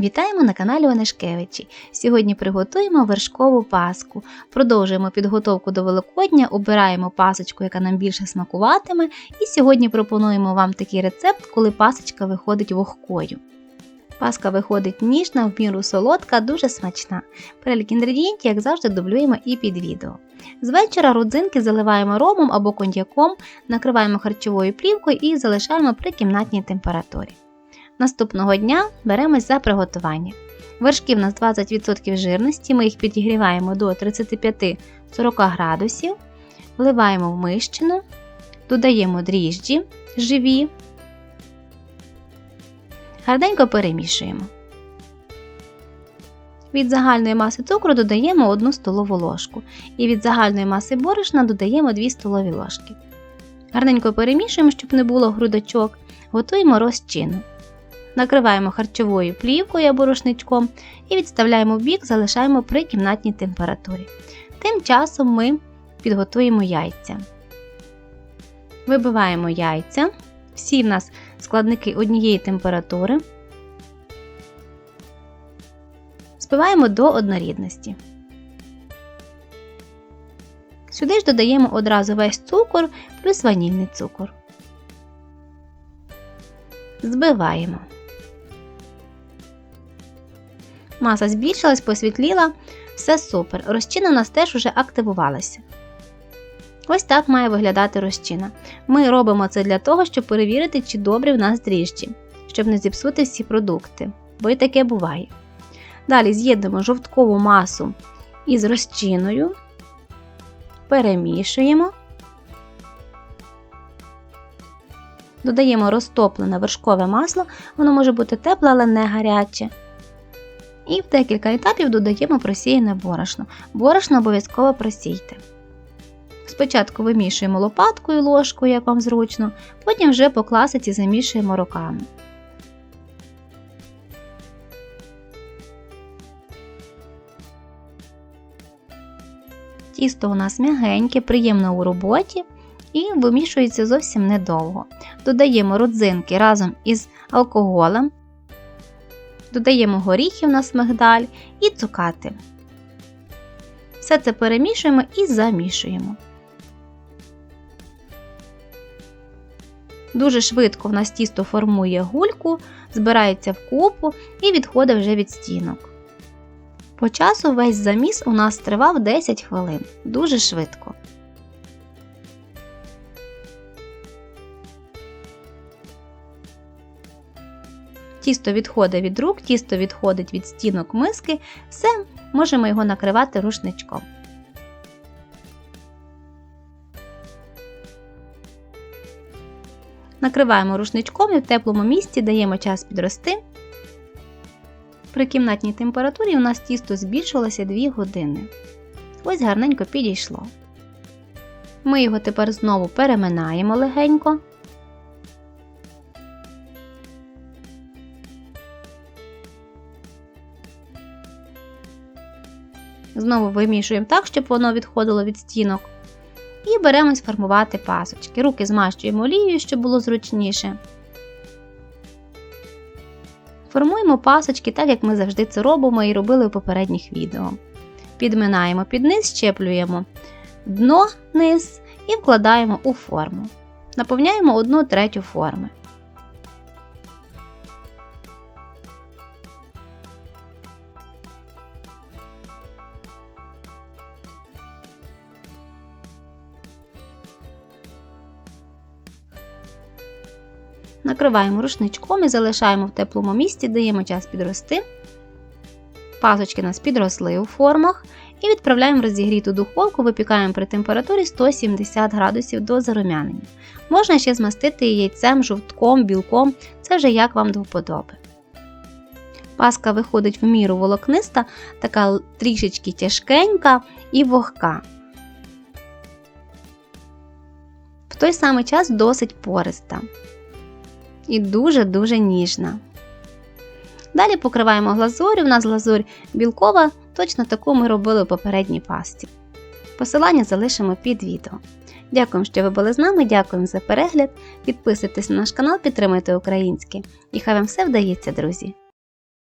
Вітаємо на каналі Онешкевичі. Сьогодні приготуємо вершкову паску. Продовжуємо підготовку до Великодня, обираємо пасочку, яка нам більше смакуватиме. І сьогодні пропонуємо вам такий рецепт, коли пасочка виходить вогкою. Паска виходить ніжна, в міру солодка, дуже смачна. Перелік інгредієнтів, як завжди, дублюємо і під відео. З вечора родзинки заливаємо ромом або коньяком, накриваємо харчовою плівкою і залишаємо при кімнатній температурі. Наступного дня беремось за приготування. Вершки в нас 20% жирності, ми їх підігріваємо до 35-40 градусів, вливаємо в мищину, додаємо дріжджі живі, гарненько перемішуємо. Від загальної маси цукру додаємо 1 столову ложку і від загальної маси борошна додаємо 2 столові ложки. Гарненько перемішуємо, щоб не було грудочок, готуємо розчину. Накриваємо харчовою плівкою або рушничком і відставляємо в бік, залишаємо при кімнатній температурі. Тим часом ми підготуємо яйця. Вибиваємо яйця. Всі в нас складники однієї температури. Збиваємо до однорідності. Сюди ж додаємо одразу весь цукор плюс ванільний цукор. Збиваємо. Маса збільшилась, посвітліла, все супер. Розчина у нас теж вже активувалася. Ось так має виглядати розчина. Ми робимо це для того, щоб перевірити, чи добрі в нас дріжджі, щоб не зіпсути всі продукти, бо й таке буває. Далі з'єднуємо жовткову масу із розчиною, перемішуємо, додаємо розтоплене вершкове масло, воно може бути тепле, але не гаряче. І в декілька етапів додаємо просіяне борошно. Борошно обов'язково просійте. Спочатку вимішуємо лопаткою ложкою, як вам зручно, потім вже по класиці замішуємо руками. Тісто у нас м'ягеньке, приємне у роботі і вимішується зовсім недовго. Додаємо родзинки разом із алкоголем, додаємо горіхів на смигдаль і цукати. Все це перемішуємо і замішуємо. Дуже швидко в нас тісто формує гульку, збирається в купу і відходить вже від стінок. По часу весь заміс у нас тривав 10 хвилин. Дуже швидко. Тісто відходить від рук, тісто відходить від стінок миски, все, можемо його накривати рушничком. Накриваємо рушничком і в теплому місці даємо час підрости. При кімнатній температурі у нас тісто збільшилося 2 години. Ось гарненько підійшло. Ми його тепер знову переминаємо легенько. Знову вимішуємо так, щоб воно відходило від стінок. І беремось формувати пасочки. Руки змащуємо олією, щоб було зручніше. Формуємо пасочки так, як ми завжди це робимо і робили у попередніх відео. Підминаємо під низ, щеплюємо дно низ і вкладаємо у форму. Наповняємо 1 третю форми. Накриваємо рушничком і залишаємо в теплому місці, даємо час підрости. Пасочки нас підросли у формах і відправляємо в розігріту духовку, випікаємо при температурі 170 градусів до зарум'янення. Можна ще змастити яйцем, жовтком, білком, це вже як вам до вподоби. Паска виходить в міру волокниста, така трішечки тяжкенька і вогка. В той самий час досить пориста і дуже-дуже ніжна. Далі покриваємо глазурю, у нас глазурь білкова, точно таку ми робили у попередній пасті. Посилання залишимо під відео. Дякуємо, що ви були з нами, дякуємо за перегляд. Підписуйтесь на наш канал, підтримуйте українське. І хай вам все вдається, друзі!